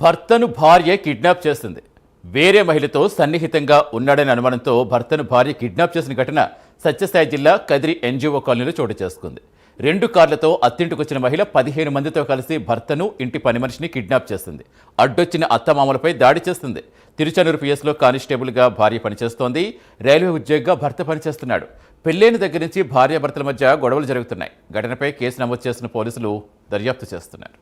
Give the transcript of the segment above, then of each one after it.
భర్తను భార్య కిడ్నాప్ చేస్తుంది. వేరే మహిళతో సన్నిహితంగా ఉన్నాడనే అనుమానంతో భర్తను భార్య కిడ్నాప్ చేసిన ఘటన సత్యసాయి జిల్లా కదిరి ఎన్జిఓ కాలనీలో చోటు చేసుకుంది. రెండు కార్లతో అత్తింటికొచ్చిన మహిళ పదిహేను మందితో కలిసి భర్తను ఇంటి పని మనిషిని కిడ్నాప్ చేస్తుంది. అడ్డొచ్చిన అత్తమామలపై దాడి చేస్తుంది. తిరుచనూరు పిఎస్లో కానిస్టేబుల్గా భార్య పనిచేస్తోంది. రైల్వే ఉద్యోగిగా భర్త పనిచేస్తున్నాడు. పెళ్ళైన దగ్గర నుంచి భార్యాభర్తల మధ్య గొడవలు జరుగుతున్నాయి. ఘటనపై కేసు నమోదు చేసిన పోలీసులు దర్యాప్తు చేస్తున్నారు.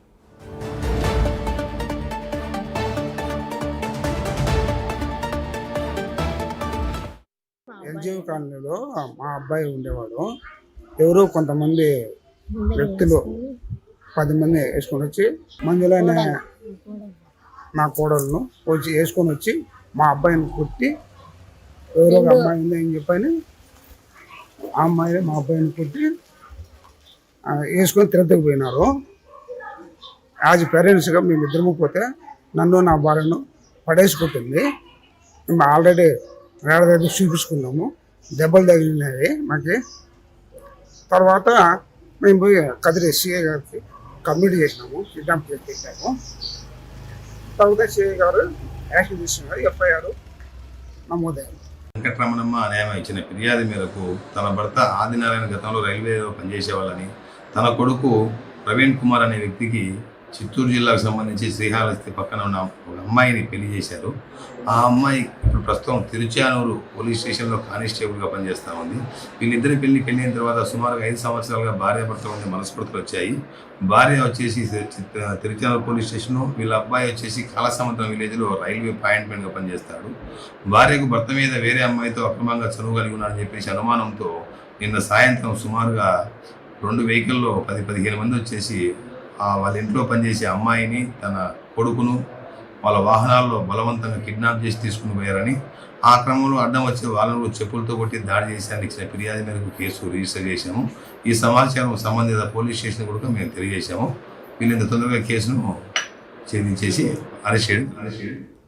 ఎన్జిఓ కాలనీలో మా అబ్బాయి ఉండేవాడు. ఎవరో కొంతమంది వ్యక్తులు పది మంది వేసుకొని వచ్చి మందులోనే నా కోడలను వచ్చి వేసుకొని వచ్చి మా అబ్బాయిని కుట్టి ఎవరో ఒక అమ్మాయి ఉంది అని చెప్పని ఆ అమ్మాయి మా అబ్బాయిని కుట్టి వేసుకొని తిరుపతికి పోయినారు. యాజ్ పేరెంట్స్గా మేము ఇద్దరము పోతే నన్ను నా భార్యను పడేసుకుంటుంది మేము ఆల్రెడీ వేరే దగ్గర చూపించుకున్నాము దెబ్బలు తగిలినవి మాకు. తర్వాత మేము పోయి కదిరి సిఐ గారికి కంప్లీట్ చేసినాము కిడ్నాప్ చేసి పెట్టాము. తర్వాత సిఐ గారు యాక్షన్ తీసుకున్నారు ఎఫ్ఐఆర్ నమోదయ్యారు వెంకటరమణమ్మ న్యాయం ఇచ్చిన ఫిర్యాదు మేరకు తన భర్త ఆదినారాయణ గతంలో రైల్వేలో పనిచేసేవాళ్ళని తన కొడుకు ప్రవీణ్ కుమార్ అనే వ్యక్తికి చిత్తూరు జిల్లాకు సంబంధించి శ్రీకాళహస్తి పక్కన ఉన్న ఒక అమ్మాయిని పెళ్ళి చేశారు. ఆ అమ్మాయి ఇప్పుడు ప్రస్తుతం తిరుచానూరు పోలీస్ స్టేషన్లో కానిస్టేబుల్గా పనిచేస్తూ ఉంది. వీళ్ళిద్దరి పెళ్ళి పెళ్ళిన తర్వాత సుమారుగా ఐదు సంవత్సరాలుగా భార్యాభర్తల ఉండే మనస్ఫూర్తులు వచ్చాయి. భార్య వచ్చేసి తిరుచానూరు పోలీస్ స్టేషను వీళ్ళ అబ్బాయి వచ్చేసి కాలసముద్రం విలేజ్లో రైల్వే అపాయింట్మెంట్గా పనిచేస్తాడు. భార్యకు భర్త మీద వేరే అమ్మాయితో అక్రమంగా చనువు కలిగి ఉన్నాడని చెప్పేసి అనుమానంతో నిన్న సాయంత్రం సుమారుగా రెండు వెహికల్లో పది పదిహేను మంది వచ్చేసి వాళ్ళ ఇంట్లో పనిచేసే అమ్మాయిని తన కొడుకును వాళ్ళ వాహనాల్లో బలవంతంగా కిడ్నాప్ చేసి తీసుకుని పోయారని ఆ క్రమంలో అడ్డం వచ్చే వాళ్ళను చెప్పులతో కొట్టి దాడి చేశారని ఇచ్చిన ఫిర్యాదు మేరకు కేసు రిజిస్టర్ చేశాము. ఈ సమాచారం సంబంధిత పోలీస్ స్టేషన్ కూడా మేము తెలియజేశాము. వీళ్ళంత తొందరగా కేసును ఛేదించేసి అరెస్ట్ చేయడం అరెస్ట్ చేయడం